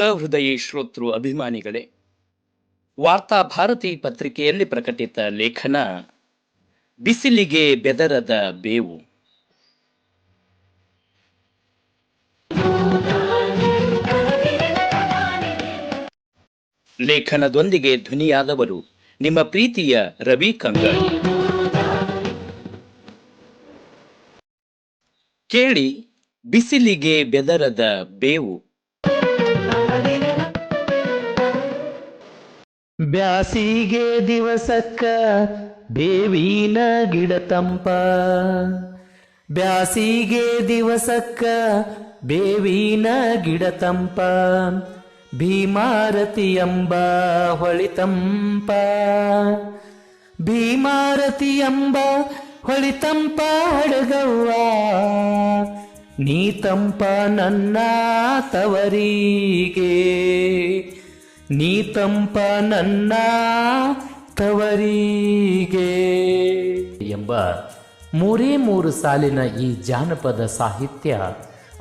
ಸಹೃದಯಿ ಶ್ರೋತೃ ಅಭಿಮಾನಿಗಳೇ, ವಾರ್ತಾ ಭಾರತಿ ಪತ್ರಿಕೆಯಲ್ಲಿ ಪ್ರಕಟಿತ ಲೇಖನ, ಬಿಸಿಲಿಗೆ ಬೆದರದ ಬೇವು. ಲೇಖನದೊಂದಿಗೆ ಧ್ವನಿಯಾದವರು ನಿಮ್ಮ ಪ್ರೀತಿಯ ರವಿ ಕಂಗಲ್ ಕೇಳಿ, ಬಿಸಿಲಿಗೆ ಬೆದರದ ಬೇವು. ಬ್ಯಾಸಿಗೆ ದಿವಸಕ್ಕ ಬೇವಿನ ಗಿಡ ತಂಪ. ಬ್ಯಾಸಿಗೆ ದಿವಸಕ್ಕ ಬೇವಿನ ಗಿಡ ತಂಪ. ಭೀಮಾರತಿ ಎಂಬ ಹೊಳಿತಂಪ ಭೀಮಾರತಿ ಎಂಬ ಹೊಳಿತಂಪ ಹಡಗವ್ವ. ನೀ ತಂಪ ನನ್ನ ತವರಿಗೆ. ನೀ ತಂಪ ನನ್ನ ತವರಿಗೆ ಎಂಬ ಮೂರೇ ಮೂರು ಸಾಲಿನ ಈ ಜಾನಪದ ಸಾಹಿತ್ಯ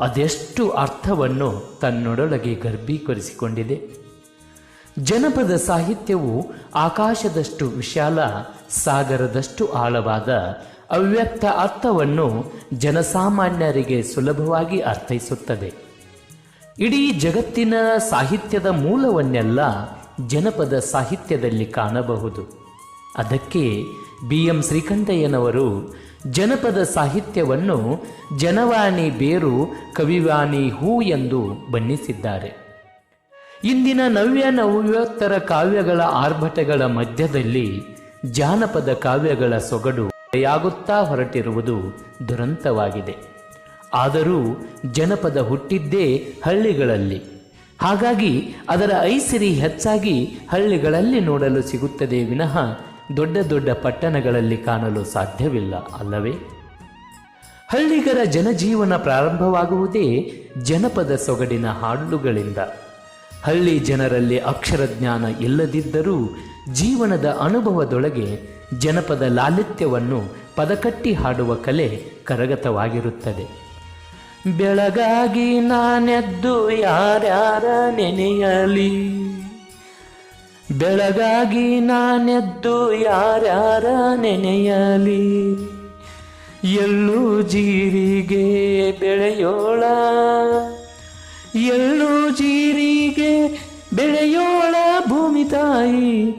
ಅದೆಷ್ಟು ಅರ್ಥವನ್ನು ತನ್ನೊಡೊಳಗೆ ಗರ್ಭೀಕರಿಸಿಕೊಂಡಿದೆ? ಜನಪದ ಸಾಹಿತ್ಯವು ಆಕಾಶದಷ್ಟು ವಿಶಾಲ, ಸಾಗರದಷ್ಟು ಆಳವಾದ, ಅವ್ಯಕ್ತ ಅರ್ಥವನ್ನು ಜನಸಾಮಾನ್ಯರಿಗೆ ಸುಲಭವಾಗಿ ಅರ್ಥೈಸುತ್ತದೆ. ಇಡೀ ಜಗತ್ತಿನ ಸಾಹಿತ್ಯದ ಮೂಲವನ್ನೆಲ್ಲ ಜನಪದ ಸಾಹಿತ್ಯದಲ್ಲಿ ಕಾಣಬಹುದು. ಅದಕ್ಕೆ ಬಿ ಎಂ ಶ್ರೀಕಂಠಯ್ಯನವರು ಜನಪದ ಸಾಹಿತ್ಯವನ್ನು ಜನವಾಣಿ ಬೇರು ಕವಿವಾಣಿ ಹೂ ಎಂದು ಬಣ್ಣಿಸಿದ್ದಾರೆ. ಇಂದಿನ ನವ್ಯ ನವ್ಯೋತ್ತರ ಕಾವ್ಯಗಳ ಆರ್ಭಟಗಳ ಮಧ್ಯದಲ್ಲಿ ಜಾನಪದ ಕಾವ್ಯಗಳ ಸೊಗಡು ಯಾಗುತ್ತಾ ಹೊರಟಿರುವುದು ದುರಂತವಾಗಿದೆ. ಆದರೂ ಜನಪದ ಹುಟ್ಟಿದ್ದೇ ಹಳ್ಳಿಗಳಲ್ಲಿ. ಹಾಗಾಗಿ ಅದರ ಐಸಿರಿ ಹೆಚ್ಚಾಗಿ ಹಳ್ಳಿಗಳಲ್ಲಿ ನೋಡಲು ಸಿಗುತ್ತದೆ ವಿನಃ ದೊಡ್ಡ ದೊಡ್ಡ ಪಟ್ಟಣಗಳಲ್ಲಿ ಕಾಣಲು ಸಾಧ್ಯವಿಲ್ಲ, ಅಲ್ಲವೇ? ಹಳ್ಳಿಗರ ಜನಜೀವನ ಪ್ರಾರಂಭವಾಗುವುದೇ ಜನಪದ ಸೊಗಡಿನ ಹಾಡುಗಳಿಂದ. ಹಳ್ಳಿ ಜನರಲ್ಲಿ ಅಕ್ಷರ ಜ್ಞಾನ ಇಲ್ಲದಿದ್ದರೂ ಜೀವನದ ಅನುಭವದೊಳಗೆ ಜನಪದ ಲಾಲಿತ್ಯವನ್ನು ಪದಕಟ್ಟಿ ಹಾಡುವ ಕಲೆ ಕರಗತವಾಗಿರುತ್ತದೆ. ಬೆಳಗಾಗಿ ನಾನೆದ್ದು ಯಾರ್ಯಾರ ನೆನೆಯಲಿ? ಬೆಳಗಾಗಿ ನಾನೆದ್ದು ಯಾರ್ಯಾರ ನೆನೆಯಲಿ? ಎಳ್ಳು ಜೀರಿಗೆ ಬೆಳೆಯೋಳ? ಎಳ್ಳು ಜೀರಿಗೆ ಬೆಳೆಯೋಳ ಭೂಮಿ ತಾಯಿ?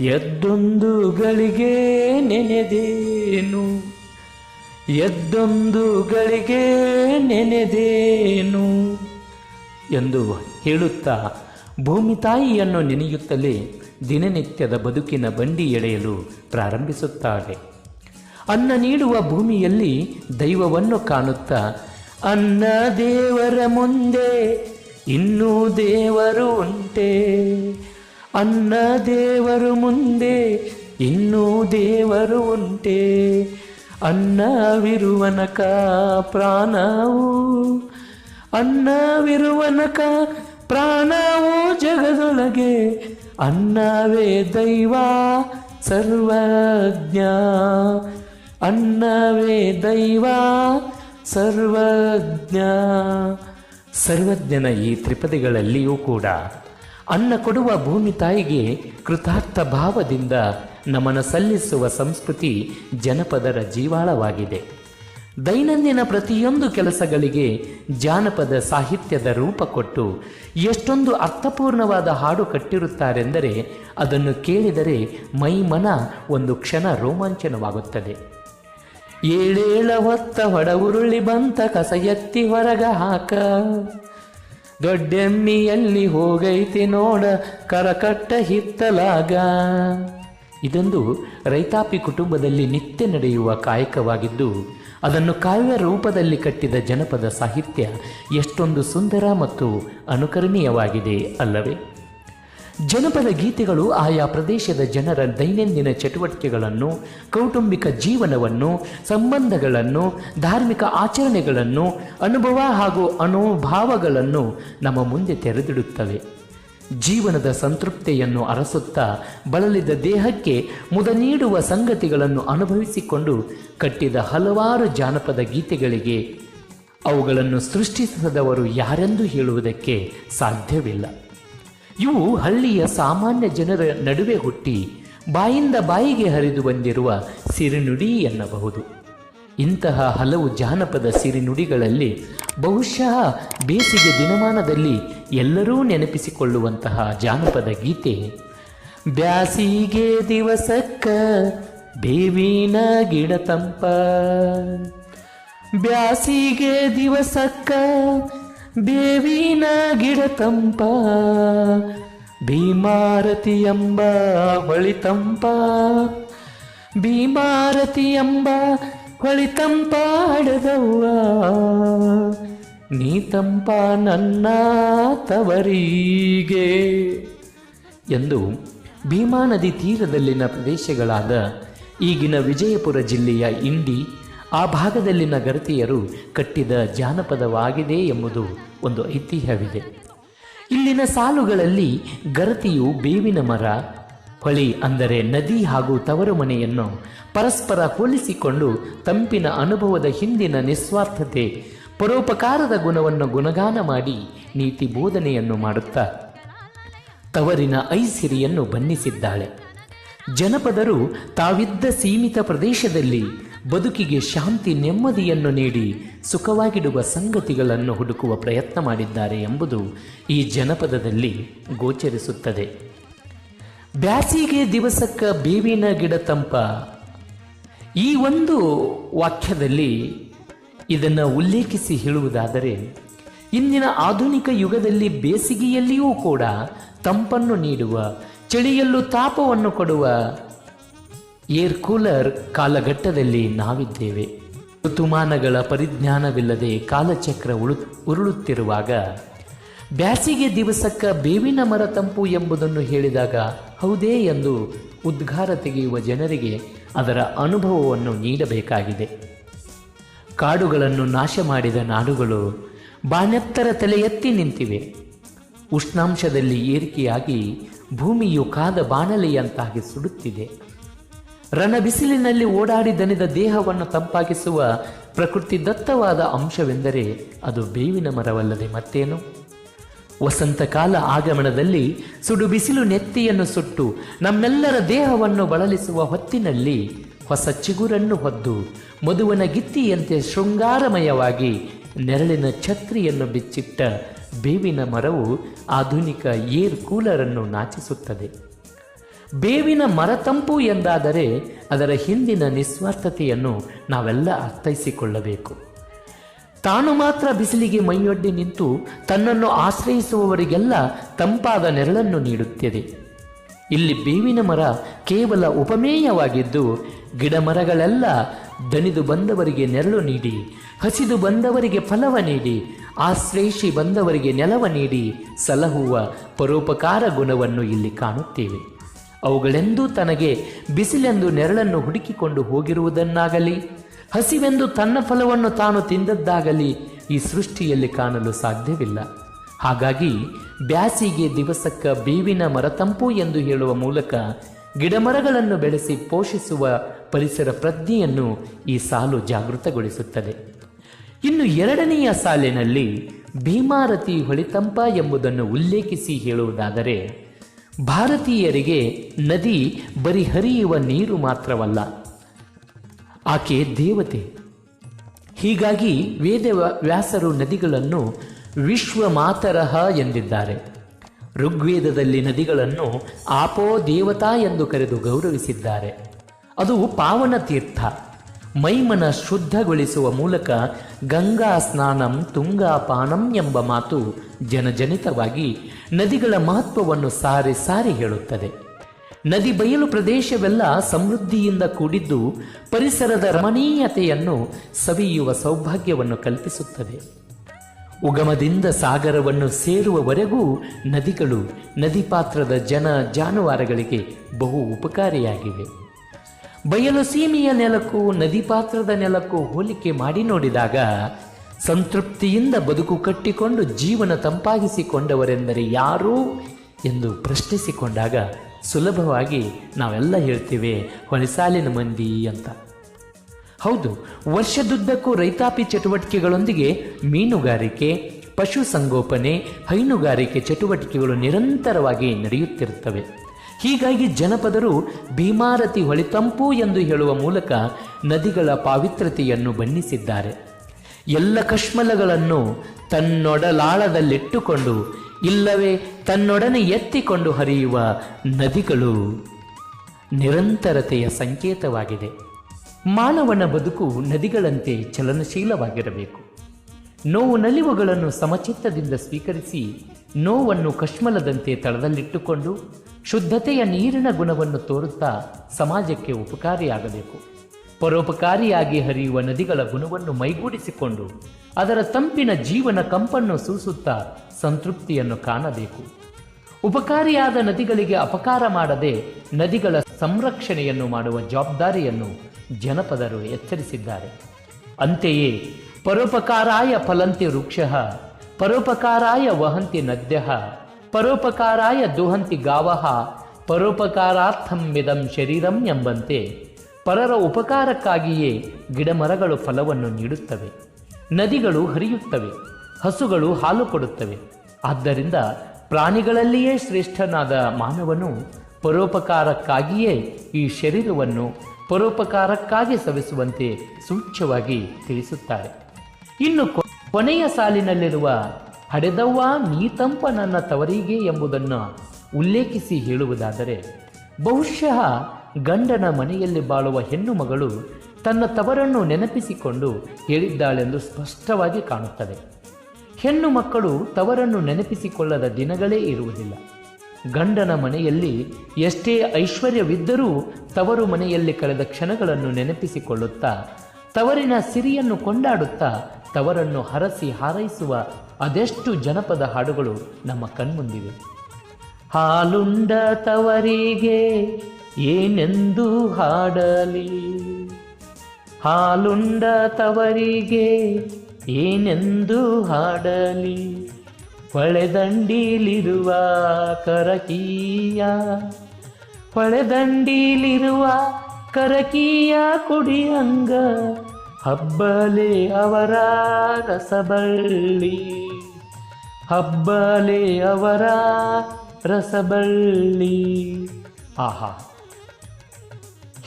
ಎದ್ದೊಂದು ಗಳಿಗೆ ನೆನೆದೇನು? ಎದ್ದೊಂದು ಗಳಿಗೆ ನೆನೆದೇನು ಎಂದು ಹೇಳುತ್ತಾ ಭೂಮಿ ತಾಯಿಯನ್ನು ನೆನೆಯುತ್ತಲೇ ದಿನನಿತ್ಯದ ಬದುಕಿನ ಬಂಡಿ ಎಳೆಯಲು ಪ್ರಾರಂಭಿಸುತ್ತಾಳೆ. ಅನ್ನ ನೀಡುವ ಭೂಮಿಯಲ್ಲಿ ದೈವವನ್ನು ಕಾಣುತ್ತಾ, ಅನ್ನ ದೇವರ ಮುಂದೆ ಇನ್ನೂ ದೇವರು ಉಂಟೆ. ಅನ್ನ ದೇವರು ಮುಂದೆ ಇನ್ನೂ ದೇವರು ಉಂಟೆ. ಅನ್ನವಿರುವನಕ ಪ್ರಾಣವು ಅನ್ನವಿರುವನಕ ಪ್ರಾಣವು ಜಗದೊಳಗೆ, ಅನ್ನವೇ ದೈವ ಸರ್ವಜ್ಞ. ಅನ್ನವೇ ದೈವ ಸರ್ವಜ್ಞ. ಸರ್ವಜ್ಞನ ಈ ತ್ರಿಪದಿಗಳಲ್ಲಿಯೂ ಕೂಡ ಅನ್ನ ಕೊಡುವ ಭೂಮಿ ತಾಯಿಗೆ ಕೃತಾರ್ಥ ಭಾವದಿಂದ ನಮನ ಸಲ್ಲಿಸುವ ಸಂಸ್ಕೃತಿ ಜನಪದರ ಜೀವಾಳವಾಗಿದೆ. ದೈನಂದಿನ ಪ್ರತಿಯೊಂದು ಕೆಲಸಗಳಿಗೆ ಜಾನಪದ ಸಾಹಿತ್ಯದ ರೂಪ ಕೊಟ್ಟು ಎಷ್ಟೊಂದು ಅರ್ಥಪೂರ್ಣವಾದ ಹಾಡು ಕಟ್ಟಿರುತ್ತಾರೆಂದರೆ ಅದನ್ನು ಕೇಳಿದರೆ ಮೈ ಮನ ಒಂದು ಕ್ಷಣ ರೋಮಾಂಚನವಾಗುತ್ತದೆ. ಏಳೇಳ ಹೊತ್ತ ಹೊಡ ಉರುಳಿ ಬಂತ ಕಸ ಎತ್ತಿ ಹೊರಗ ಹಾಕ. ದೊಡ್ಡೆಮ್ಮಿಯಲ್ಲಿ ಹೋಗೈತಿ ನೋಡ ಕರಕಟ್ಟ ಹಿತ್ತಲಾಗ. ಇದೊಂದು ರೈತಾಪಿ ಕುಟುಂಬದಲ್ಲಿ ನಿತ್ಯ ನಡೆಯುವ ಕಾಯಕವಾಗಿದ್ದು, ಅದನ್ನು ಕಾವ್ಯ ರೂಪದಲ್ಲಿ ಕಟ್ಟಿದ ಜನಪದ ಸಾಹಿತ್ಯ ಎಷ್ಟೊಂದು ಸುಂದರ ಮತ್ತು ಅನುಕರಣೀಯವಾಗಿದೆ ಅಲ್ಲವೇ? ಜನಪದ ಗೀತೆಗಳು ಆಯಾ ಪ್ರದೇಶದ ಜನರ ದೈನಂದಿನ ಚಟುವಟಿಕೆಗಳನ್ನು, ಕೌಟುಂಬಿಕ ಜೀವನವನ್ನು, ಸಂಬಂಧಗಳನ್ನು, ಧಾರ್ಮಿಕ ಆಚರಣೆಗಳನ್ನು, ಅನುಭವ ಹಾಗೂ ಅನುಭಾವಗಳನ್ನು ನಮ್ಮ ಮುಂದೆ ತೆರೆದಿಡುತ್ತವೆ. ಜೀವನದ ಸಂತೃಪ್ತಿಯನ್ನು ಅರಸುತ್ತಾ ಬಳಲಿದ ದೇಹಕ್ಕೆ ಮುದ ನೀಡುವ ಸಂಗತಿಗಳನ್ನು ಅನುಭವಿಸಿಕೊಂಡು ಕಟ್ಟಿದ ಹಲವಾರು ಜಾನಪದ ಗೀತೆಗಳಿಗೆ ಅವುಗಳನ್ನು ಸೃಷ್ಟಿಸದವರು ಯಾರೆಂದು ಹೇಳುವುದಕ್ಕೆ ಸಾಧ್ಯವಿಲ್ಲ. ಇವು ಹಳ್ಳಿಯ ಸಾಮಾನ್ಯ ಜನರ ನಡುವೆ ಹುಟ್ಟಿ ಬಾಯಿಂದ ಬಾಯಿಗೆ ಹರಿದು ಬಂದಿರುವ ಸಿರಿನುಡಿ ಎನ್ನಬಹುದು. ಇಂತಹ ಹಲವು ಜಾನಪದ ಸಿರಿನುಡಿಗಳಲ್ಲಿ ಬಹುಶಃ ಬೇಸಿಗೆ ದಿನಮಾನದಲ್ಲಿ ಎಲ್ಲರೂ ನೆನಪಿಸಿಕೊಳ್ಳುವಂತಹ ಜಾನಪದ ಗೀತೆ. ಬ್ಯಾಸಿಗೆ ದಿವಸಕ್ಕ ಬೇವಿನ ಗಿಡ ತಂಪ. ಬ್ಯಾಸಿಗೆ ದಿವಸಕ್ಕ ಬೇವಿನ ಗಿಡ ತಂಪ. ಭೀಮಾರತಿ ಎಂಬ ಹೊಳಿತಂಪ ಭೀಮಾರತಿ ಎಂಬ ಹೊಳಿತಂಪ ತಂಪಾಡದವ್ವ ನೀ ತಂಪ ನನ್ನ ತವರಿಗೆ. ಎಂದು ಭೀಮಾ ನದಿ ತೀರದಲ್ಲಿನ ಪ್ರದೇಶಗಳಾದ ಈಗಿನ ವಿಜಯಪುರ ಜಿಲ್ಲೆಯ ಇಂಡಿ, ಆ ಭಾಗದಲ್ಲಿನ ಗರತಿಯರು ಕಟ್ಟಿದ ಜಾನಪದವಾಗಿದೆ ಎಂಬುದು ಒಂದು ಐತಿಹ್ಯವಿದೆ. ಇಲ್ಲಿನ ಸಾಲುಗಳಲ್ಲಿ ಗರತಿಯು ಬೇವಿನ ಮರ ಹೊಳಿ ಅಂದರೆ ನದಿ ಹಾಗೂ ತವರು ಮನೆಯನ್ನು ಪರಸ್ಪರ ಹೋಲಿಸಿಕೊಂಡು ತಂಪಿನ ಅನುಭವದ ಹಿಂದಿನ ನಿಸ್ವಾರ್ಥತೆ, ಪರೋಪಕಾರದ ಗುಣವನ್ನು ಗುಣಗಾನ ಮಾಡಿ ನೀತಿ ಬೋಧನೆಯನ್ನು ಮಾಡುತ್ತಾ ತವರಿನ ಐಸಿರಿಯನ್ನು ಬಣ್ಣಿಸಿದ್ದಾಳೆ ಜನಪದರು ತಾವಿದ್ದ ಸೀಮಿತ ಪ್ರದೇಶದಲ್ಲಿ ಬದುಕಿಗೆ ಶಾಂತಿ ನೆಮ್ಮದಿಯನ್ನು ನೀಡಿ ಸುಖವಾಗಿಡುವ ಸಂಗತಿಗಳನ್ನು ಹುಡುಕುವ ಪ್ರಯತ್ನ ಮಾಡಿದ್ದಾರೆ ಎಂಬುದು ಈ ಜನಪದದಲ್ಲಿ ಗೋಚರಿಸುತ್ತದೆ. ಬ್ಯಾಸಿಗೆ ದಿವಸಕ್ಕ ಬೇವಿನ ಗಿಡ ತಂಪ. ಈ ಒಂದು ವಾಕ್ಯದಲ್ಲಿ ಇದನ್ನು ಉಲ್ಲೇಖಿಸಿ ಹೇಳುವುದಾದರೆ, ಇಂದಿನ ಆಧುನಿಕ ಯುಗದಲ್ಲಿ ಬೇಸಿಗೆಯಲ್ಲಿಯೂ ಕೂಡ ತಂಪನ್ನು ನೀಡುವ, ಚಳಿಯಲ್ಲೂ ತಾಪವನ್ನು ಕೊಡುವ ಏರ್ ಕೂಲರ್ ಕಾಲಘಟ್ಟದಲ್ಲಿ ನಾವಿದ್ದೇವೆ. ಋತುಮಾನಗಳ ಪರಿಜ್ಞಾನವಿಲ್ಲದೆ ಕಾಲಚಕ್ರ ಉಳು, ಉರುಳುತ್ತಿರುವಾಗ ಬ್ಯಾಸಿಗೆ ದಿವಸಕ್ಕ ಬೇವಿನ ಮರ ತಂಪು ಎಂಬುದನ್ನು ಹೇಳಿದಾಗ ಹೌದೇ ಎಂದು ಉದ್ಗಾರ ತೆಗೆಯುವ ಜನರಿಗೆ ಅದರ ಅನುಭವವನ್ನು ನೀಡಬೇಕಾಗಿದೆ. ಕಾಡುಗಳನ್ನು ನಾಶ ಮಾಡಿದ ನಾಡುಗಳು ಬಾನೆತ್ತರ ತಲೆ ಎತ್ತಿ ನಿಂತಿವೆ. ಉಷ್ಣಾಂಶದಲ್ಲಿ ಏರಿಕೆಯಾಗಿ ಭೂಮಿಯು ಕಾದ ಬಾಣಲೆಯಂತಾಗಿ ಸುಡುತ್ತಿದೆ. ರಣ ಬಿಸಿಲಿನಲ್ಲಿ ಓಡಾಡಿ ದನಿದ ದೇಹವನ್ನು ತಂಪಾಗಿಸುವ ಪ್ರಕೃತಿ ದತ್ತವಾದ ಅಂಶವೆಂದರೆ ಅದು ಬೇವಿನ ಮರವಲ್ಲದೆ ಮತ್ತೇನು? ವಸಂತ ಕಾಲ ಆಗಮನದಲ್ಲಿ ಸುಡು ಬಿಸಿಲು ನೆತ್ತಿಯನ್ನು ಸುಟ್ಟು ನಮ್ಮೆಲ್ಲರ ದೇಹವನ್ನು ಬಳಲಿಸುವ ಹೊತ್ತಿನಲ್ಲಿ ಹೊಸ ಚಿಗುರನ್ನು ಹೊದ್ದು ಮಧುವನ ಗಿತ್ತಿಯಂತೆ ಶೃಂಗಾರಮಯವಾಗಿ ನೆರಳಿನ ಛತ್ರಿಯನ್ನು ಬಿಚ್ಚಿಟ್ಟ ಬೇವಿನ ಮರವು ಆಧುನಿಕ ಏರ್ ಕೂಲರನ್ನು ನಾಚಿಸುತ್ತದೆ. ಬೇವಿನ ಮರ ತಂಪು ಎಂದಾದರೆ ಅದರ ಹಿಂದಿನ ನಿಸ್ವಾರ್ಥತೆಯನ್ನು ನಾವೆಲ್ಲ ಅರ್ಥೈಸಿಕೊಳ್ಳಬೇಕು. ತಾನು ಮಾತ್ರ ಬಿಸಿಲಿಗೆ ಮೈಯೊಡ್ಡಿ ನಿಂತು ತನ್ನನ್ನು ಆಶ್ರಯಿಸುವವರಿಗೆಲ್ಲ ತಂಪಾದ ನೆರಳನ್ನು ನೀಡುತ್ತಿದೆ. ಇಲ್ಲಿ ಬೇವಿನ ಮರ ಕೇವಲ ಉಪಮೇಯವಾಗಿದ್ದು, ಗಿಡಮರಗಳೆಲ್ಲ ದಣಿದು ಬಂದವರಿಗೆ ನೆರಳು ನೀಡಿ, ಹಸಿದು ಬಂದವರಿಗೆ ಫಲವ ನೀಡಿ, ಆಶ್ರಯಿಸಿ ಬಂದವರಿಗೆ ನೆಲವ ನೀಡಿ ಸಲಹುವ ಪರೋಪಕಾರ ಗುಣವನ್ನು ಇಲ್ಲಿ ಕಾಣುತ್ತೇವೆ. ಅವುಗಳೆಂದೂ ತನಗೆ ಬಿಸಿಲೆಂದು ನೆರಳನ್ನು ಹುಡುಕಿಕೊಂಡು ಹೋಗಿರುವುದನ್ನಾಗಲಿ ಹಸಿವೆಂದು ತನ್ನ ಫಲವನ್ನು ತಾನು ತಿಂದದ್ದಾಗಲಿ ಈ ಸೃಷ್ಟಿಯಲ್ಲಿ ಕಾಣಲು ಸಾಧ್ಯವಿಲ್ಲ. ಹಾಗಾಗಿ ಬ್ಯಾಸಿಗೆ ದಿವಸಕ್ಕ ಬೇವಿನ ಮರತಂಪು ಎಂದು ಹೇಳುವ ಮೂಲಕ ಗಿಡಮರಗಳನ್ನು ಬೆಳೆಸಿ ಪೋಷಿಸುವ ಪರಿಸರ ಪ್ರಜ್ಞೆಯನ್ನು ಈ ಸಾಲು ಜಾಗೃತಗೊಳಿಸುತ್ತದೆ. ಇನ್ನು ಎರಡನೆಯ ಸಾಲಿನಲ್ಲಿ ಭೀಮಾರತಿ ಹೊಳಿತಂಪ ಎಂಬುದನ್ನು ಉಲ್ಲೇಖಿಸಿ ಹೇಳುವುದಾದರೆ, ಭಾರತೀಯರಿಗೆ ನದಿ ಬರಿ ಹರಿಯುವ ನೀರು ಮಾತ್ರವಲ್ಲ ಆಕೆ ದೇವತೆ. ಹೀಗಾಗಿ ವೇದ ವ್ಯಾಸರು ನದಿಗಳನ್ನು ವಿಶ್ವ ಮಾತರಹ ಎಂದಿದ್ದಾರೆ. ಋಗ್ವೇದದಲ್ಲಿ ನದಿಗಳನ್ನು ಆಪೋ ದೇವತಾ ಎಂದು ಕರೆದು ಗೌರವಿಸಿದ್ದಾರೆ. ಅದು ಪಾವನ ತೀರ್ಥ. ಮೈಮನ ಶುದ್ಧಗೊಳಿಸುವ ಮೂಲಕ ಗಂಗಾ ಸ್ನಾನಂ ತುಂಗಾ ಪಾನಂ ಎಂಬ ಮಾತು ಜನಜನಿತವಾಗಿ ನದಿಗಳ ಮಹತ್ವವನ್ನು ಸಾರಿ ಸಾರಿ ಹೇಳುತ್ತದೆ. ನದಿ ಬಯಲು ಪ್ರದೇಶವೆಲ್ಲ ಸಮೃದ್ಧಿಯಿಂದ ಕೂಡಿದ್ದು ಪರಿಸರದ ರಮಣೀಯತೆಯನ್ನು ಸವಿಯುವ ಸೌಭಾಗ್ಯವನ್ನು ಕಲ್ಪಿಸುತ್ತದೆ ಉಗಮದಿಂದ ಸಾಗರವನ್ನು ಸೇರುವವರೆಗೂ ನದಿಗಳು ನದಿ ಪಾತ್ರದ ಜನ ಜಾನುವಾರುಗಳಿಗೆ ಬಹು ಉಪಕಾರಿಯಾಗಿವೆ. ಬಯಲು ಸೀಮೆಯ ನೆಲಕ್ಕೂ ನದಿ ಪಾತ್ರದ ನೆಲಕ್ಕೂ ಹೋಲಿಕೆ ಮಾಡಿ ನೋಡಿದಾಗ ಸಂತೃಪ್ತಿಯಿಂದ ಬದುಕು ಕಟ್ಟಿಕೊಂಡು ಜೀವನ ತಂಪಾಗಿಸಿಕೊಂಡವರೆಂದರೆ ಯಾರು? ಎಂದು ಪ್ರಶ್ನಿಸಿಕೊಂಡಾಗ ಸುಲಭವಾಗಿ ನಾವೆಲ್ಲ ಹೇಳ್ತೇವೆ ಹೊಣೆಸಾಲಿನ ಮಂದಿ ಅಂತ. ಹೌದು, ವರ್ಷದುದ್ದಕ್ಕೂ ರೈತಾಪಿ ಚಟುವಟಿಕೆಗಳೊಂದಿಗೆ ಮೀನುಗಾರಿಕೆ ಪಶುಸಂಗೋಪನೆ ಹೈನುಗಾರಿಕೆ ಚಟುವಟಿಕೆಗಳು ನಿರಂತರವಾಗಿ ನಡೆಯುತ್ತಿರುತ್ತವೆ. ಹೀಗಾಗಿ ಜನಪದರು ಭೀಮಾರತಿ ಹೊಳಿತಂಪು ಎಂದು ಹೇಳುವ ಮೂಲಕ ನದಿಗಳ ಪಾವಿತ್ರತೆಯನ್ನು ಬಣ್ಣಿಸಿದ್ದಾರೆ. ಎಲ್ಲ ಕಶ್ಮಲಗಳನ್ನು ತನ್ನೊಡಲಾಳದಲ್ಲಿಟ್ಟುಕೊಂಡು ಇಲ್ಲವೇ ತನ್ನೊಡನೆ ಎತ್ತಿಕೊಂಡು ಹರಿಯುವ ನದಿಗಳು. ನಿರಂತರತೆಯ ಸಂಕೇತವಾಗಿದೆ. ಮಾನವನ ಬದುಕು ನದಿಗಳಂತೆ ಚಲನಶೀಲವಾಗಿರಬೇಕು. ನೋವು ನಲಿವುಗಳನ್ನು ಸಮಚಿತ್ತದಿಂದ ಸ್ವೀಕರಿಸಿ, ನೋವನ್ನು ಕಶ್ಮಲದಂತೆ ತಳದಲ್ಲಿಟ್ಟುಕೊಂಡು, ಶುದ್ಧತೆಯ ನೀರಿನ ಗುಣವನ್ನು ತೋರುತ್ತಾ ಸಮಾಜಕ್ಕೆ ಉಪಕಾರಿಯಾಗಬೇಕು. ಪರೋಪಕಾರಿಯಾಗಿ ಹರಿಯುವ ನದಿಗಳ ಗುಣವನ್ನು ಮೈಗೂಡಿಸಿಕೊಂಡು ಅದರ ತಂಪಿನ ಜೀವನ ಕಂಪನ್ನು ಸೂಸುತ್ತಾ ಸಂತೃಪ್ತಿಯನ್ನು ಕಾಣಬೇಕು. ಉಪಕಾರಿಯಾದ ನದಿಗಳಿಗೆ ಅಪಕಾರ ಮಾಡದೆ ನದಿಗಳ ಸಂರಕ್ಷಣೆಯನ್ನು ಮಾಡುವ ಜವಾಬ್ದಾರಿಯನ್ನು ಜನಪದರು ಎಚ್ಚರಿಸಿದ್ದಾರೆ. ಅಂತೆಯೇ ಪರೋಪಕಾರಾಯ ಫಲಂತಿ ವೃಕ್ಷ, ಪರೋಪಕಾರಾಯ ವಹಂತಿ ನದ್ಯ, ಪರೋಪಕಾರಾಯ ದುಹಂತಿ ಗಾವಹ ಪರೋಪಕಾರಾರ್ಥಂ ಮಿದಂ ಶರೀರಂ ಎಂಬಂತೆ ಪರರ ಉಪಕಾರಕ್ಕಾಗಿಯೇ ಗಿಡಮರಗಳು ಫಲವನ್ನು ನೀಡುತ್ತವೆ. ನದಿಗಳು ಹರಿಯುತ್ತವೆ. ಹಸುಗಳು ಹಾಲು ಕೊಡುತ್ತವೆ. ಆದ್ದರಿಂದ ಪ್ರಾಣಿಗಳಲ್ಲಿಯೇ ಶ್ರೇಷ್ಠನಾದ ಮಾನವನು ಪರೋಪಕಾರಕ್ಕಾಗಿಯೇ ಈ ಶರೀರವನ್ನು ಪರೋಪಕಾರಕ್ಕಾಗಿ ಸವಿಸುವಂತೆ ಸೂಚ್ಯವಾಗಿ ತಿಳಿಸುತ್ತಾರೆ. ಇನ್ನು ಕೊನೆಯ ಸಾಲಿನಲ್ಲಿರುವ ಹಡೆದವ್ವ ನೀತಂಪ ನನ್ನ ತವರಿಗೆ ಎಂಬುದನ್ನು ಉಲ್ಲೇಖಿಸಿ ಹೇಳುವುದಾದರೆ, ಬಹುಶಃ ಗಂಡನ ಮನೆಯಲ್ಲಿ ಬಾಳುವ ಹೆಣ್ಣು ಮಗಳು ತನ್ನ ತವರನ್ನು ನೆನಪಿಸಿಕೊಂಡು ಹೇಳಿದ್ದಾಳೆಂದು ಸ್ಪಷ್ಟವಾಗಿ ಕಾಣುತ್ತದೆ. ಹೆಣ್ಣು ಮಕ್ಕಳು ತವರನ್ನು ನೆನಪಿಸಿಕೊಳ್ಳದ ದಿನಗಳೇ ಇರುವುದಿಲ್ಲ. ಗಂಡನ ಮನೆಯಲ್ಲಿ ಎಷ್ಟೇ ಐಶ್ವರ್ಯವಿದ್ದರೂ ತವರು ಮನೆಯಲ್ಲಿ ಕಳೆದ ಕ್ಷಣಗಳನ್ನು ನೆನಪಿಸಿಕೊಳ್ಳುತ್ತಾ, ತವರಿನ ಸಿರಿಯನ್ನು ಕೊಂಡಾಡುತ್ತಾ, ತವರನ್ನು ಹರಸಿ ಹಾರೈಸುವ ಅದೆಷ್ಟು ಜನಪದ ಹಾಡುಗಳು ನಮ್ಮ ಕಣ್ಮುಂದಿವೆ. ಹಾಲುಂಡ ತವರಿಗೆ ಏನೆಂದು ಹಾಡಲಿ? ಹಾಲುಂಡ ತವರಿಗೆ ಏನೆಂದು ಹಾಡಲಿ? ಹೊಳೆದಂಡಿಲಿರುವ ಕರಕೀಯ ಹೊಳೆದಂಡಿಲಿರುವ ಕರಕೀಯ ಕುಡಿಯಂಗ ಹಬ್ಬಲೆ ಅವರ ರಸಬಳ್ಳಿ. ಹಬ್ಬಲೆ ಅವರ ರಸಬಳ್ಳಿ. ಆಹಾ.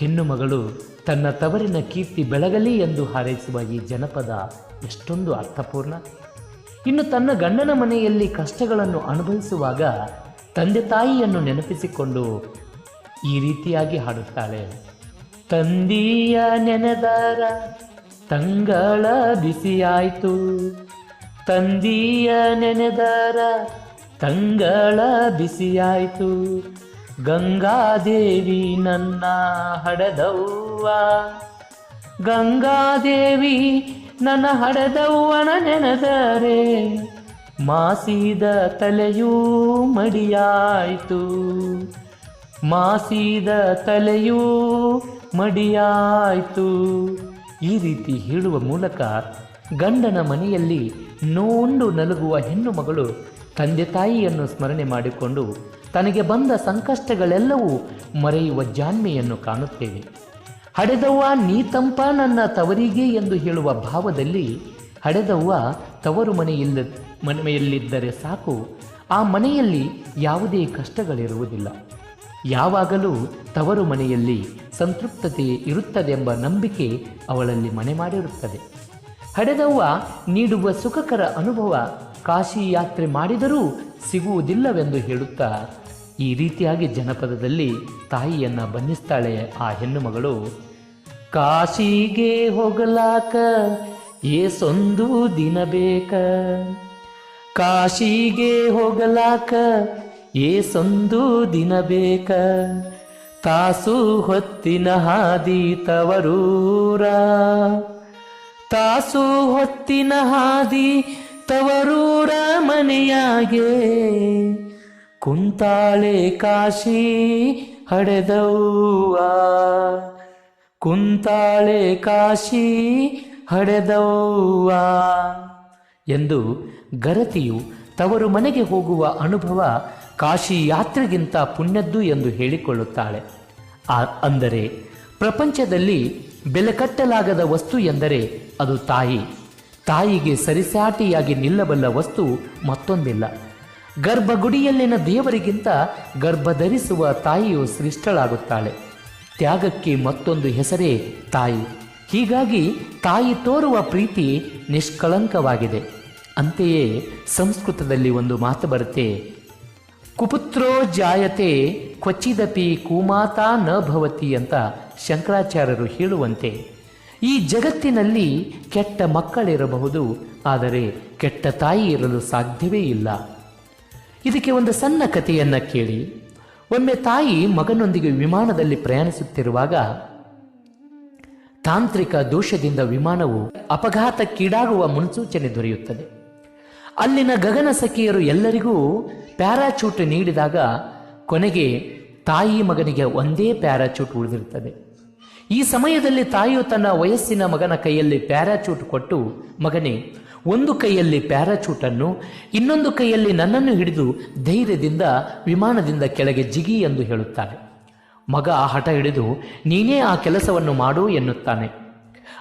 ಹೆಣ್ಣು ಮಗಳು ತನ್ನ ತವರಿನ ಕೀರ್ತಿ ಬೆಳಗಲಿ ಎಂದು ಹಾರೈಸುವ ಈ ಜನಪದ ಎಷ್ಟೊಂದು ಅರ್ಥಪೂರ್ಣ. ಇನ್ನು ತನ್ನ ಗಂಡನ ಮನೆಯಲ್ಲಿ ಕಷ್ಟಗಳನ್ನು ಅನುಭವಿಸುವಾಗ ತಂದೆ ತಾಯಿಯನ್ನು ನೆನಪಿಸಿಕೊಂಡು ಈ ರೀತಿಯಾಗಿ ಹಾಡುತ್ತಾಳೆ. ತಂದೀಯ ನೆನೆದಾರ, ತಂಗಳ ಬಿಸಿಯಾಯಿತು. ತಂದೀಯ ನೆನೆದಾರ, ತಂಗಳ ಬಿಸಿಯಾಯ್ತು. ಗಂಗಾದೇವಿ ನನ್ನ ಹಡದವ್ವ. ಗಂಗಾದೇವಿ ನನ್ನ ಹಡದವ್ವನ ನೆನೆದರೆ ಮಾಸಿದ ತಲೆಯೂ ಮಡಿಯಾಯಿತು. ಮಾಸಿದ ತಲೆಯೂ ಮಡಿಯಾಯಿತು. ಈ ರೀತಿ ಹೇಳುವ ಮೂಲಕ ಗಂಡನ ಮನೆಯಲ್ಲಿ ನೋಂಡು ನಲುಗುವ ಹೆಣ್ಣು ಮಗಳು ತಂದೆ ತಾಯಿಯನ್ನು ಸ್ಮರಣೆ ಮಾಡಿಕೊಂಡು ತನಗೆ ಬಂದ ಸಂಕಷ್ಟಗಳೆಲ್ಲವೂ ಮರೆಯುವ ಜಾಣ್ಮೆಯನ್ನು ಕಾಣುತ್ತೇವೆ. ಹಡೆದವ್ವ, ನೀ ತಂಪ, ನನ್ನ ತವರಿಗೆ ಎಂದು ಹೇಳುವ ಭಾವದಲ್ಲಿ ಹಡೆದವ್ವ ತವರು ಮನೆಯಿಲ್ಲ, ಮನೆಯಲ್ಲಿದ್ದರೆ ಸಾಕು. ಆ ಮನೆಯಲ್ಲಿ ಯಾವುದೇ ಕಷ್ಟಗಳಿರುವುದಿಲ್ಲ. ಯಾವಾಗಲೂ ತವರು ಮನೆಯಲ್ಲಿ ಸಂತೃಪ್ತತೆ ಇರುತ್ತದೆಂಬ ನಂಬಿಕೆ ಅವಳಲ್ಲಿ ಮನೆ ಮಾಡಿರುತ್ತದೆ. ಹಡೆದವ್ವ ನೀಡುವ ಸುಖಕರ ಅನುಭವ ಕಾಶಿ ಯಾತ್ರೆ ಮಾಡಿದರೂ ಸಿಗುವುದಿಲ್ಲವೆಂದು ಹೇಳುತ್ತಾ, ಈ ರೀತಿಯಾಗಿ ಜನಪದದಲ್ಲಿ ತಾಯಿಯನ್ನು ಬನ್ನಿಸ್ತಾಳೆ ಆ ಹೆಣ್ಣು ಮಗಳು. ಕಾಶಿಗೆ ಹೋಗಲಾಕ ಏಸೊಂದು ದಿನ ಬೇಕ? ಕಾಶಿಗೆ ಹೋಗಲಾಕ ಏಸೊಂದು ದಿನ ಬೇಕ? ತಾಸು ಹೊತ್ತಿನ ಹಾದಿ ತವರೂರ? ತಾಸು ಹೊತ್ತಿನ ಹಾದಿ ತವರೂರ ಮನೆಯಾಗೆ ಕುಂತಾಳೆ ಕಾಶಿ ಹಡೆದವ್ವ. ಕುಂತಾಳೆ ಕಾಶಿ ಹಡೆದವ್ವ. ಎಂದು ಗರತಿಯು ತವರು ಮನೆಗೆ ಹೋಗುವ ಅನುಭವ ಕಾಶಿ ಯಾತ್ರೆಗಿಂತ ಪುಣ್ಯದ್ದು ಎಂದು ಹೇಳಿಕೊಳ್ಳುತ್ತಾಳೆ. ಆ- ಅಂದರೆ ಪ್ರಪಂಚದಲ್ಲಿ ಬೆಲೆ ಕಟ್ಟಲಾಗದ ವಸ್ತು ಎಂದರೆ ಅದು ತಾಯಿ. ತಾಯಿಗೆ ಸರಿಸಾಟಿಯಾಗಿ ನಿಲ್ಲಬಲ್ಲ ವಸ್ತು ಮತ್ತೊಂದಿಲ್ಲ. ಗರ್ಭಗುಡಿಯಲ್ಲಿನ ದೇವರಿಗಿಂತ ಗರ್ಭ ಧರಿಸುವ ತಾಯಿಯು ಸೃಷ್ಟಳಾಗುತ್ತಾಳೆ. ತ್ಯಾಗಕ್ಕೆ ಮತ್ತೊಂದು ಹೆಸರೇ ತಾಯಿ. ಹೀಗಾಗಿ ತಾಯಿ ತೋರುವ ಪ್ರೀತಿ ನಿಷ್ಕಳಂಕವಾಗಿದೆ. ಅಂತೆಯೇ ಸಂಸ್ಕೃತದಲ್ಲಿ ಒಂದು ಮಾತು ಬರುತ್ತೆ, ಕುಪುತ್ರೋ ಜಾಯತೆ ಕ್ವಚಿದಪಿ ಕೂಮಾತಾ ನ ಭವತಿ ಅಂತ ಶಂಕರಾಚಾರ್ಯರು ಹೇಳುವಂತೆ. ಈ ಜಗತ್ತಿನಲ್ಲಿ ಕೆಟ್ಟ ಮಕ್ಕಳಿರಬಹುದು, ಆದರೆ ಕೆಟ್ಟ ತಾಯಿ ಇರಲು ಸಾಧ್ಯವೇ ಇಲ್ಲ. ಇದಕ್ಕೆ ಒಂದು ಸಣ್ಣ ಕಥೆಯನ್ನ ಕೇಳಿ. ಒಮ್ಮೆ ತಾಯಿ ಮಗನೊಂದಿಗೆ ವಿಮಾನದಲ್ಲಿ ಪ್ರಯಾಣಿಸುತ್ತಿರುವಾಗ, ತಾಂತ್ರಿಕ ದೋಷದಿಂದ ವಿಮಾನವು ಅಪಘಾತಕ್ಕೀಡಾಗುವ ಮುನ್ಸೂಚನೆ ದೊರೆಯುತ್ತದೆ. ಅಲ್ಲಿನ ಗಗನ ಸಖಿಯರು ಎಲ್ಲರಿಗೂ ಪ್ಯಾರಾಚೂಟ್ ನೀಡಿದಾಗ ಕೊನೆಗೆ ತಾಯಿ ಮಗನಿಗೆ ಒಂದೇ ಪ್ಯಾರಾಚೂಟ್ ಉಳಿದಿರುತ್ತದೆ. ಈ ಸಮಯದಲ್ಲಿ ತಾಯಿಯು ತನ್ನ ವಯಸ್ಸಿನ ಮಗನ ಕೈಯಲ್ಲಿ ಪ್ಯಾರಾಚೂಟ್ ಕೊಟ್ಟು, ಮಗನೇ, ಒಂದು ಕೈಯಲ್ಲಿ ಪ್ಯಾರಾಚೂಟ್ ಅನ್ನು ಇನ್ನೊಂದು ಕೈಯಲ್ಲಿ ನನ್ನನ್ನು ಹಿಡಿದು ಧೈರ್ಯದಿಂದ ವಿಮಾನದಿಂದ ಕೆಳಗೆ ಜಿಗಿ ಎಂದು ಹೇಳುತ್ತಾನೆ. ಮಗ ಆ ಹಠ ಹಿಡಿದು, ನೀನೇ ಆ ಕೆಲಸವನ್ನು ಮಾಡು ಎನ್ನುತ್ತಾನೆ.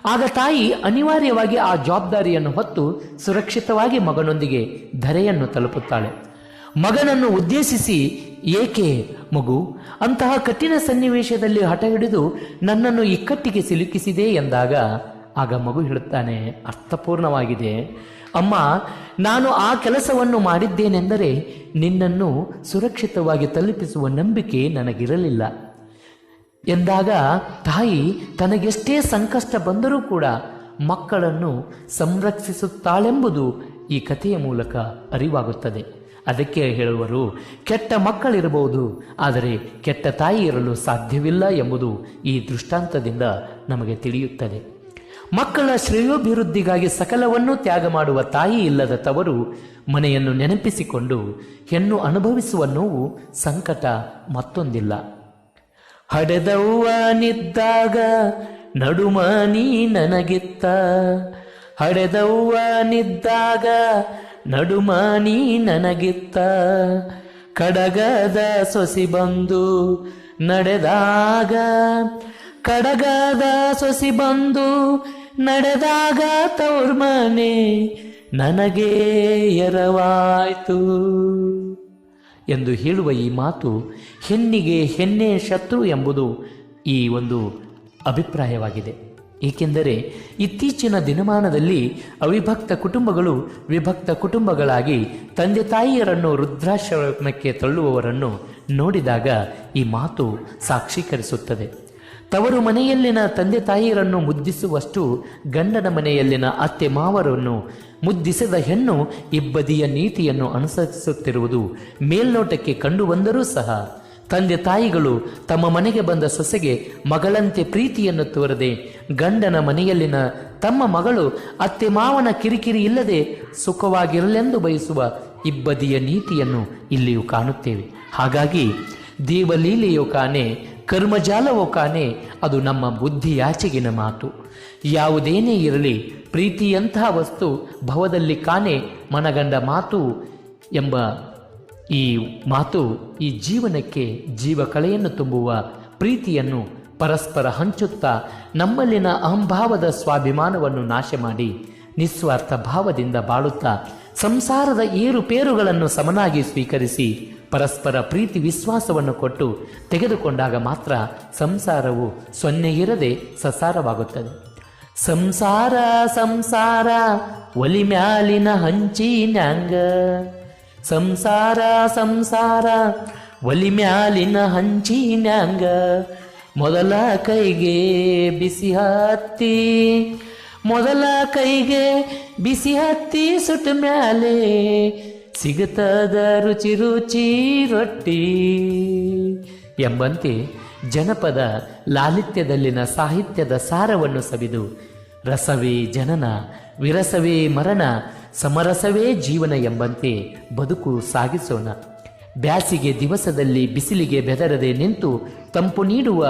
ಆಗ ತಾಯಿ ಅನಿವಾರ್ಯವಾಗಿ ಆ ಜವಾಬ್ದಾರಿಯನ್ನು ಹೊತ್ತು ಸುರಕ್ಷಿತವಾಗಿ ಮಗನೊಂದಿಗೆ ಧರೆಯನ್ನು ತಲುಪುತ್ತಾಳೆ. ಮಗನನ್ನು ಉದ್ದೇಶಿಸಿ, ಏಕೆ ಮಗು, ಅಂತಹ ಕಠಿಣ ಸನ್ನಿವೇಶದಲ್ಲಿ ಹಠ ಹಿಡಿದು ನನ್ನನ್ನು ಇಕ್ಕಟ್ಟಿಗೆ ಸಿಲುಕಿಸಿದೆ ಎಂದಾಗ, ಆಗ ಮಗು ಹೇಳುತ್ತಾನೆ, ಅರ್ಥಪೂರ್ಣವಾಗಿದೆ. ಅಮ್ಮ, ನಾನು ಆ ಕೆಲಸವನ್ನು ಮಾಡಿದ್ದೇನೆಂದರೆ ನಿನ್ನನ್ನು ಸುರಕ್ಷಿತವಾಗಿ ತಲುಪಿಸುವ ನಂಬಿಕೆ ನನಗಿರಲಿಲ್ಲ. ಎಂದಾಗ, ತಾಯಿ, ತನಗೆಷ್ಟೇ ಸಂಕಷ್ಟ ಬಂದರೂ ಕೂಡ ಮಕ್ಕಳನ್ನು ಸಂರಕ್ಷಿಸುತ್ತಾಳೆಂಬುದು ಈ ಕಥೆಯ ಮೂಲಕ ಅರಿವಾಗುತ್ತದೆ. ಅದಕ್ಕೆ ಹೇಳುವರು, ಕೆಟ್ಟ ಮಕ್ಕಳಿರಬಹುದು, ಆದರೆ ಕೆಟ್ಟ ತಾಯಿ ಇರಲು ಸಾಧ್ಯವಿಲ್ಲ ಎಂಬುದು ಈ ದೃಷ್ಟಾಂತದಿಂದ ನಮಗೆ ತಿಳಿಯುತ್ತದೆ. ಮಕ್ಕಳ ಶ್ರೇಯೋಭಿವೃದ್ಧಿಗಾಗಿ ಸಕಲವನ್ನು ತ್ಯಾಗ ಮಾಡುವ ತಾಯಿ ಇಲ್ಲದ ತವರು ಮನೆಯನ್ನು ನೆನಪಿಸಿಕೊಂಡು ಹೆಣ್ಣು ಅನುಭವಿಸುವ ನೋವು ಸಂಕಟ ಮತ್ತೊಂದಿಲ್ಲ. ಹಡೆದವ್ವನಿದ್ದಾಗ ನಡುಮ ನೀ ನನಗಿತ್ತ. ಹಡೆದವ್ವನಿದ್ದಾಗ ನಡುಮ ನೀ ನನಗಿತ್ತ. ಕಡಗದ ಸೊಸಿ ಬಂದು ನಡೆದಾಗ, ಕಡಗದ ಸೊಸಿ ಬಂದು ನಡೆದಾಗ ತವ್ರ ಮನೆ ನನಗೆ ಎರವಾಯ್ತು. ಎಂದು ಹೇಳುವ ಈ ಮಾತು ಹೆಣ್ಣಿಗೆ ಹೆಣ್ಣೆ ಶತ್ರು ಎಂಬುದು ಈ ಒಂದು ಅಭಿಪ್ರಾಯವಾಗಿದೆ. ಏಕೆಂದರೆ ಇತ್ತೀಚಿನ ದಿನಮಾನದಲ್ಲಿ ಅವಿಭಕ್ತ ಕುಟುಂಬಗಳು ವಿಭಕ್ತ ಕುಟುಂಬಗಳಾಗಿ ತಂದೆ ತಾಯಿಯರನ್ನು ವೃದ್ಧಾಶ್ರಮಕ್ಕೆ ತಳ್ಳುವವರನ್ನು ನೋಡಿದಾಗ ಈ ಮಾತು ಸಾಕ್ಷೀಕರಿಸುತ್ತದೆ. ತವರು ಮನೆಯಲ್ಲಿನ ತಂದೆ ತಾಯಿಯರನ್ನು ಮುದ್ದಿಸುವಷ್ಟು ಗಂಡನ ಮನೆಯಲ್ಲಿನ ಅತ್ತೆ ಮಾವರನ್ನು ಮುದ್ದಿಸದ ಹೆಣ್ಣು ಇಬ್ಬದಿಯ ನೀತಿಯನ್ನು ಅನುಸರಿಸುತ್ತಿರುವುದು ಮೇಲ್ನೋಟಕ್ಕೆ ಕಂಡುಬಂದರೂ ಸಹ ತಂದೆ ತಾಯಿಗಳು ತಮ್ಮ ಮನೆಗೆ ಬಂದ ಸೊಸೆಗೆ ಮಗಳಂತೆ ಪ್ರೀತಿಯನ್ನು ತೋರದೆ ಗಂಡನ ಮನೆಯಲ್ಲಿನ ತಮ್ಮ ಮಗಳು ಅತ್ತೆ ಮಾವನ ಕಿರಿಕಿರಿ ಇಲ್ಲದೆ ಸುಖವಾಗಿರಲೆಂದು ಬಯಸುವ ಇಬ್ಬದಿಯ ನೀತಿಯನ್ನು ಇಲ್ಲಿಯೂ ಕಾಣುತ್ತೇವೆ. ಹಾಗಾಗಿ ದೇವಲೀಲೆಯೋ ಕಾನೆ, ಕರ್ಮಜಾಲವೋ ಕಾನೆ, ಅದು ನಮ್ಮ ಬುದ್ಧಿಯಾಚೆಗಿನ ಮಾತು. ಯಾವುದೇನೇ ಇರಲಿ, ಪ್ರೀತಿಯಂತಹ ವಸ್ತು ಭವದಲ್ಲಿ ಕಾನೆ ಮನಗಂಡ ಮಾತು ಎಂಬ ಈ ಮಾತು ಈ ಜೀವನಕ್ಕೆ ಜೀವ ಕಳೆಯನ್ನು ತುಂಬುವ ಪ್ರೀತಿಯನ್ನು ಪರಸ್ಪರ ಹಂಚುತ್ತಾ ನಮ್ಮಲ್ಲಿನ ಅಹಂಭಾವದ ಸ್ವಾಭಿಮಾನವನ್ನು ನಾಶ ಮಾಡಿ ನಿಸ್ವಾರ್ಥ ಭಾವದಿಂದ ಬಾಳುತ್ತಾ ಸಂಸಾರದ ಏರುಪೇರುಗಳನ್ನು ಸಮನಾಗಿ ಸ್ವೀಕರಿಸಿ ಪರಸ್ಪರ ಪ್ರೀತಿ ವಿಶ್ವಾಸವನ್ನು ಕೊಟ್ಟು ತೆಗೆದುಕೊಂಡಾಗ ಮಾತ್ರ ಸಂಸಾರವು ಸೊನ್ನೆಯಿರದೆ ಸಸಾರವಾಗುತ್ತದೆ. ಸಂಸಾರ ಸಂಸಾರ, ಒಲಿ ಮ್ಯಾಲಿನ ಹಂಚಿನ್ಯಾಂಗ ಸಂಸಾರ ಸಂಸಾರ, ಒಲಿ ಮ್ಯಾಲಿನ ಹಂಚಿನ್ಯಾಂಗ ಮೊದಲ ಕೈಗೆ ಬಿಸಿ ಹತ್ತಿ, ಮೊದಲ ಕೈಗೆ ಬಿಸಿ ಹತ್ತಿ ಸುಟ್ಟ ಮ್ಯಾಲೆ ಸಿಗುತ್ತದ ರುಚಿ ರುಚಿ ರೊಟ್ಟಿ ಎಂಬಂತೆ ಜನಪದ ಲಾಲಿತ್ಯದಲ್ಲಿನ ಸಾಹಿತ್ಯದ ಸಾರವನ್ನು ಸವಿದು ರಸವೇ ಜನನ, ವಿರಸವೇ ಮರಣ ಸಮರಸವೇ ಜೀವನ ಎಂಬಂತೆ ಬದುಕು ಸಾಗಿಸೋಣ. ಬ್ಯಾಸಿಗೆ ದಿವಸದಲ್ಲಿ ಬಿಸಿಲಿಗೆ ಬೆದರದೆ ನಿಂತು ತಂಪು ನೀಡುವ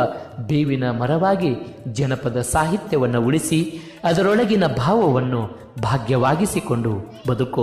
ಬೇವಿನ ಮರವಾಗಿ ಜನಪದ ಸಾಹಿತ್ಯವನ್ನು ಉಳಿಸಿ ಅದರೊಳಗಿನ ಭಾವವನ್ನು ಭಾಗ್ಯವಾಗಿಸಿಕೊಂಡು ಬದುಕೋ